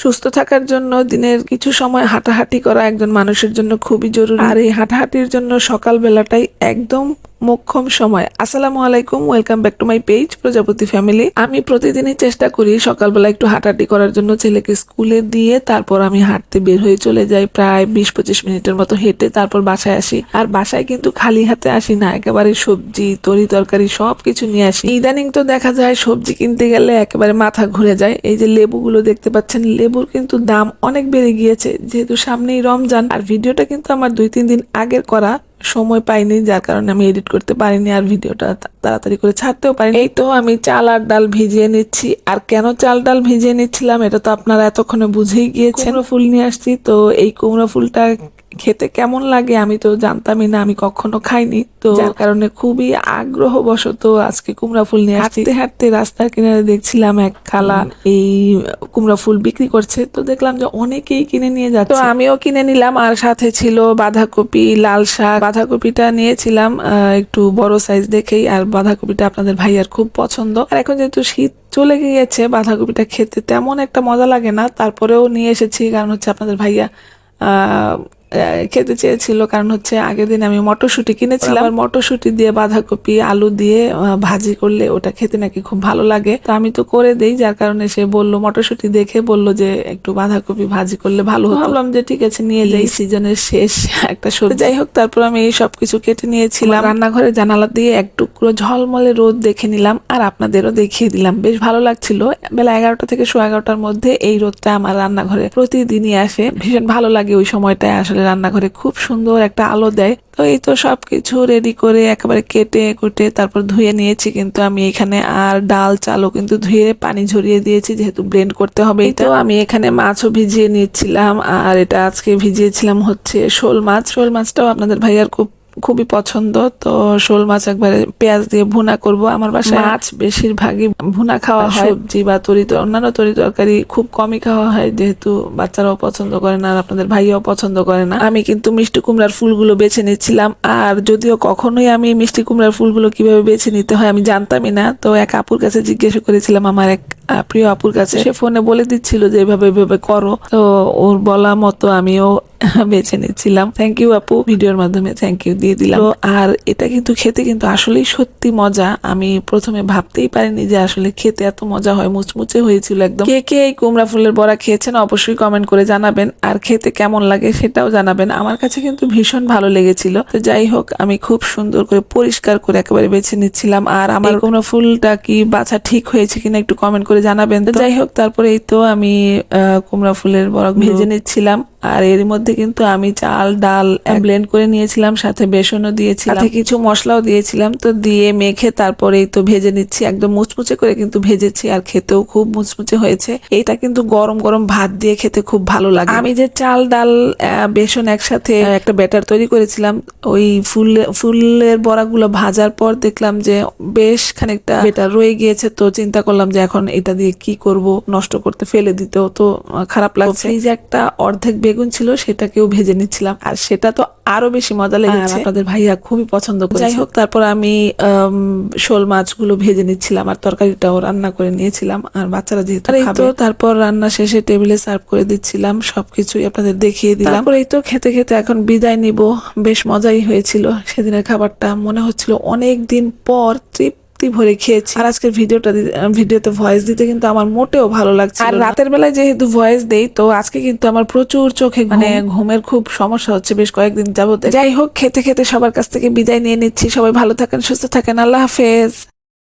সুস্থ থাকার জন্য দিনের কিছু সময় হাঁটাহাঁটি করা একজন মানুষের জন্য খুবই জরুরি। আর এই হাঁটাহাঁটির জন্য সকালবেলাটাই একদম মোক্ষম সময়। আসসালামু আলাইকুম, welcome back to my page, Prajapati family. আমি প্রতিদিনই চেষ্টা করি সকালবেলা একটু হাঁটাহাঁটি করার জন্য ছেলেকে স্কুলে দিয়ে তারপর আমি হাঁটতে বের হয়ে চলে যাই। প্রায় বিশ পঁচিশ মিনিটের মতো হেঁটে তারপর বাসায় আসি। আর বাসায় কিন্তু খালি হাতে আসি না, একেবারে সবজি, তরি তরকারি সব কিছু নিয়ে আসি। ইদানিং তো দেখা যায় সবজি কিনতে গেলে একেবারে মাথা ঘুরে যায়। এই যে লেবুগুলো দেখতে পাচ্ছেন, লেবুর কিন্তু দাম অনেক বেড়ে গিয়েছে। যেহেতু সামনেই রমজান, আর ভিডিওটা কিন্তু আমার দুই তিন দিন আগের করা। সময় পাইনি, যার কারণে আমি এডিট করতে পারিনি আর ভিডিওটা তাড়াতাড়ি করে ছাড়তেও পারিনি। এই তো আমি চাল আর ডাল ভিজিয়ে নিচ্ছি। আর কেন চাল ডাল ভিজিয়ে নিচ্ছিলাম, এটা তো আপনারা এতক্ষণে বুঝেই গিয়েছেন। কুমড়ো ফুল নিয়ে আসছি, তো এই কুমড়ো ফুলটা খেতে কেমন লাগে আমি তো জানতামই না আমি কখনো খাইনি। তো যার কারণে খুবই আগ্রহ বশত আজকে কুমড়া ফুল নিয়ে হাঁটতে হাঁটতে রাস্তার কিনারে দেখছিলাম এক খালা এই কুমড়া ফুল বিক্রি করছে তো দেখলাম যে অনেকেই কিনে নিয়ে যাচ্ছে। তো আমিও কিনে নিলাম আর সাথে ছিল বাঁধাকপি লাল শাক। বাঁধাকপিটা নিয়েছিলাম আহ, একটু বড় সাইজ দেখেই আর বাঁধাকপিটা আপনাদের ভাইয়ার খুব পছন্দ। আর এখন যেহেতু শীত চলে গিয়েছে বাঁধাকপিটা খেতে তেমন একটা মজা লাগে না। তারপরেও নিয়ে এসেছি কারণ হচ্ছে আপনাদের ভাইয়া খেতে চেয়েছিল কারণ হচ্ছে আগের দিন আমি মটরশুঁটি কিনেছিলাম। আর মটরশুঁটি দিয়ে বাঁধাকপি আলু দিয়ে ভাজি করলে ওটা খেতে নাকি খুব ভালো লাগে। তো আমি তো করে দেই যার কারণে সে বলল মটরশুঁটি দেখে বলল যে একটু বাঁধাকপি ভাজি করলে ভালো হতো। ভাবলাম যে ঠিক আছে নিয়ে যাই। সিজনের শেষ একটা সবজি। যাই হোক তারপর আমি এই সবকিছু কেটে নিয়েছিলাম। রান্নাঘরে জানালা দিয়ে এক টুকরো ঝলমলে রোদ দেখে নিলাম আর আপনাদেরও দেখিয়ে দিলাম। বেশ ভালো লাগছিল। বেলা এগারোটা থেকে সোয়া এগারোটার মধ্যে এই রোদটা আমার রান্নাঘরে প্রতিদিনই আসে। ভীষণ ভালো লাগে ওই সময়টায়। আসলে রান্নাঘরে খুব সুন্দর একটা আলো দেয়। তো এই তো সব কিছু রেডি করে একেবারে কেটে কুটে তারপর ধুয়ে নিয়েছি। কিন্তু আমি এখানে আর ডাল, চালও কিন্তু ধুয়ে পানি ঝরিয়ে দিয়েছি যেহেতু ব্লেন্ড করতে হবে। তো আমি এখানে মাছও ভিজিয়ে নিয়েছিলাম। আর এটা আজকে ভিজিয়েছিলাম হচ্ছে শোল মাছ। শোল মাছটাও আপনাদের ভাইয়ার খুব খুবই পছন্দ। তো শোল মাছ একবারে পেঁয়াজ দিয়ে ভুনা করব। আমার বাসায় মাছ? বেশিরভাগই ভুনা খাওয়া হয়। সবজি? বা তরি অন্যান্য তরি তরকারি খুব কমই খাওয়া হয়। যেহেতু বাচ্চারাও পছন্দ করে না আর আপনাদের ভাইয়াও পছন্দ করে না। আমি কিন্তু মিষ্টি কুমড়ার ফুলগুলো বেছে নিচ্ছিলাম। আর যদিও কখনোই আমি মিষ্টি কুমড়ার ফুলগুলো কীভাবে বেছে নিতে হয় আমি জানতামই না। তো এক আপুর কাছে জিজ্ঞেস করেছিলাম আমার এক প্রিয় আপুর কাছে সে ফোনে বলে দিচ্ছিল যে এভাবে এভাবে করো। তো ওর বলা মতো আমিও বেছে নিচ্ছিলাম। থ্যাংক ইউ আপু। ভিডিওর মাধ্যমে থ্যাংক ইউ দিয়ে দিলাম। আর এটা কিন্তু খেতে কিন্তু আসলেই সত্যি মজা। আমি প্রথমে ভাবতেই পারিনি যে আসলে খেতে এত মজা হয়। মুচমুচে হয়েছিল একদম। কে কে এই কুমড়া ফুলের বড়া খেয়েছেন অবশ্যই কমেন্ট করে জানাবেন। আর খেতে কেমন লাগে সেটাও জানাবেন। আমার কাছে কিন্তু ভীষণ ভালো লেগেছিল। তো যাই হোক আমি খুব সুন্দর করে পরিষ্কার করে একেবারে বেছে নিচ্ছিলাম। আর আমার কুমড়া ফুলটা কি বাছা ঠিক হয়েছে কিনা একটু কমেন্ট করে জানাবেন তো যাই হোক তারপরে এই তো আমি কুমড়া ফুলের বরক ভেজে নিচ্ছিলাম। আর এর মধ্যে কিন্তু আমি চাল ডাল ব্লেন্ড করে নিয়েছিলাম সাথে বেসনও দিয়েছিলাম। সাথে কিছু মশলাও দিয়েছিলাম তো দিয়ে মেখে তারপরেই তো ভেজে নিচ্ছি একদম মুচমুচে করে কিন্তু ভেজেছি আর খেতেও খুব মুচমুচে হয়েছে। এটা কিন্তু গরম গরম ভাত দিয়ে খেতে খুব ভালো লাগে। আমি যে চাল ডাল বেসন একসাথে একটা ব্যাটার তৈরি করেছিলাম ওই ফুল ফুলের বড়াগুলো ভাজার পর দেখলাম যে বেশ খানিকটা বেটার রয়ে গিয়েছে তো চিন্তা করলাম যে এখন এটা দিয়ে কি করব নষ্ট করতে ফেলে দিতেও তো খারাপ লাগছে। এই যে একটা অর্ধেক বেগুন ছিল সেটাকেও ভেজে নিচ্ছিলাম। আর সেটা তো আরও বেশি মজা লেগেছে। আপনাদের ভাইয়া খুবই পছন্দ করে যাই হোক। তারপর আমি শোল মাছগুলো ভেজে নিচ্ছিলাম আর তরকারিটাও রান্না করে নিয়েছিলাম। আর বাচ্চারা যেহেতু তো তারপর রান্না শেষে টেবিলে সার্ভ করে দিচ্ছিলাম। সবকিছুই আপনাদের দেখিয়ে দিলাম। তারপর এই তো খেতে খেতে এখন বিদায় নিব। বেশ মজাই হয়েছিল। সেদিনের খাবারটা মনে হচ্ছিল অনেক দিন পর তৃপ্তি ভরে খেয়েছি। আর আজকের ভিডিওটা ভিডিওতে ভয়েস দিতে কিন্তু আমার মোটেও ভালো লাগছে আর রাতের বেলায় যেহেতু ভয়েস দেই তো আজকে কিন্তু আমার প্রচুর চোখে মানে ঘুমের খুব সমস্যা হচ্ছে বেশ কয়েকদিন যাবত। যাই হোক খেতে খেতে সবার কাছ থেকে বিদায় নিয়ে নিচ্ছি। সবাই ভালো থাকেন সুস্থ থাকেন। আল্লাহ হাফেজ।